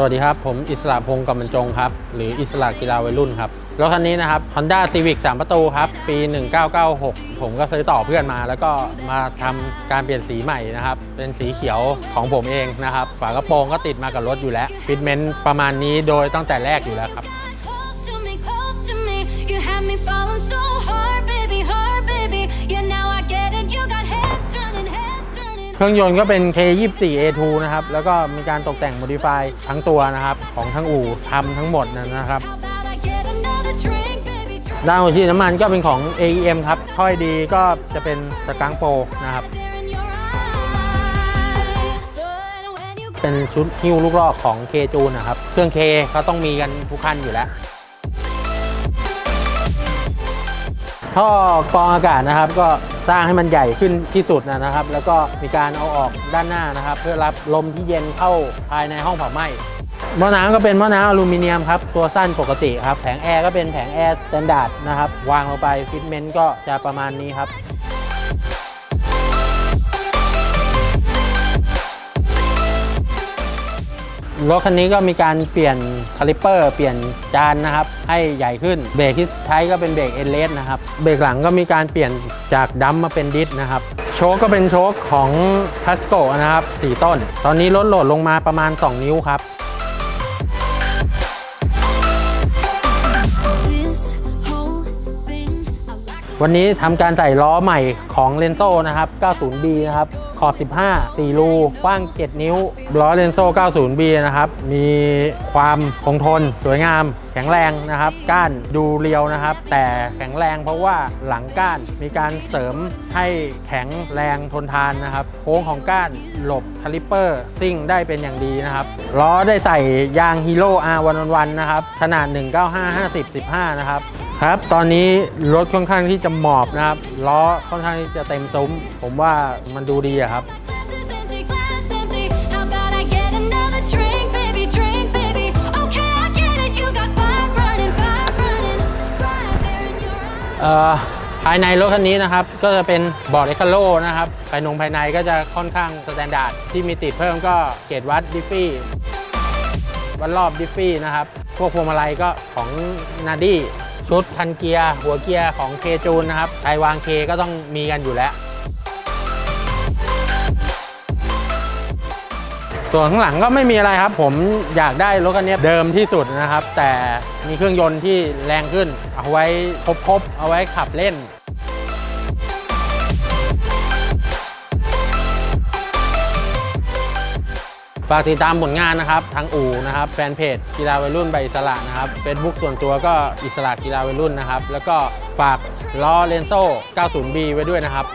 สวัสดีครับ ผมอิสระพงศ์กำมรจงครับ หรืออิสระกีฬาวัยรุ่นครับ รถคันนี้นะครับ Honda Civic 3 ประตูครับ ปี 1996 ผมก็ซื้อต่อเพื่อนมา แล้วก็มาทำการเปลี่ยนสีใหม่นะครับ เป็นสีเขียวของผมเองนะครับ ฝากระโปรงก็ติดมากับรถอยู่แล้วฟิตเมนต์ประมาณนี้โดยตั้งแต่แรกอยู่แล้วครับ เครื่องยนต์ก็เป็น K24A2 นะครับ แล้วก็มีการตกแต่ง modify ทั้งตัวนะครับ ของทั้งอู่ทำทั้งหมดนะครับ ด้านหัวฉีดน้ำมันก็เป็นของ AEM ครับถ้อยดีก็จะเป็นสกังโปนะครับ เป็นชุดฮิ้วลูกลอกของ K จูนนะครับ เครื่อง K เขาต้องมีกันทุกคันอยู่แล้วท่อกรองอากาศนะครับก็ สร้างให้มันใหญ่ขึ้นที่สุดนะครับ แล้วก็มีการเอาออกด้านหน้านะครับ เพื่อรับลมที่เย็นเข้าภายในห้องเผาไหม้หม้อน้ำก็เป็นหม้อน้ำอลูมิเนียมครับ ตัวสั้นปกติครับ แผงแอร์ก็เป็นแผงแอร์สแตนดาร์ดนะครับ วางลงไปฟิตเมนต์ก็จะประมาณนี้ครับ รถคันนี้ก็มีการเปลี่ยนคาลิปเปอร์เปลี่ยนจานนะครับ ให้ใหญ่ขึ้นเบรกที่ใช้ก็เป็นเบรกเอเลสนะครับเบรกหลังก็มีการเปลี่ยนจากดัมมาเป็นดิสนะครับโชคก็เป็นโชคของทัสโกนะครับ4ต้น ตอนนี้ลดโหลดลงมาประมาณ 2 นิ้วครับ this whole thing, I like วันนี้ทำการใส่ล้อใหม่ของเลนโซนะครับ 90B นะครับ ขอบ 15 4 รูกว้าง 7 นิ้ว ล้อเลนโซ 90B นะครับ มีความคงทน สวยงาม แข็งแรงนะครับ ก้านดูเรียวนะครับ แต่แข็งแรงเพราะว่าหลังก้านมีการเสริมให้แข็งแรงทนทานนะครับ โค้งของก้านหลบคาลิปเปอร์ซิ่งได้เป็นอย่างดีนะครับ ล้อได้ใส่ยางฮีโร่ R111 นะครับ ขนาด 195 50 15 นะครับ ครับ ตอนนี้รถค่อนข้างที่จะหมอบนะครับ ล้อค่อนข้างที่จะเต็มซุ้ม ผมว่ามันดูดีอะครับ Glass is empty, glass empty. How about I get another drink, baby, drink, baby? Okay, I get it. You got fire running, fire running, right there in your eyes. เอ่อภายในรถคันนี้นะครับ ก็จะเป็นบอร์ดเอคาโลนะครับ ภายนงภายในก็จะค่อนข้างสแตนดาร์ดที่มีติดเพิ่มก็เกจวัดดิฟฟี่ วัดรอบดิฟฟี่นะครับ พวกพวงมาลัยก็ของนาดี้ ชุดคันเกียร์หัวเกียร์ของเคจูนนะครับไทยวางเคก็ต้องมีกันอยู่แล้ว ส่วนข้างหลังก็ไม่มีอะไรครับ ผมอยากได้รถคันนี้เดิมที่สุดนะครับ แต่มีเครื่องยนต์ที่แรงขึ้น เอาไว้ครบๆเอาไว้ขับเล่น ฝากติดตามผลงานนะครับทางอู่นะครับแฟนเพจกีฬาวัยรุ่นใบอิสระนะครับเฟซบุ๊กส่วนตัวก็อิสระกีฬาวัยรุ่นนะครับ แล้วก็ฝากล้อเลนโซ่ 90B ไว้ด้วยนะครับ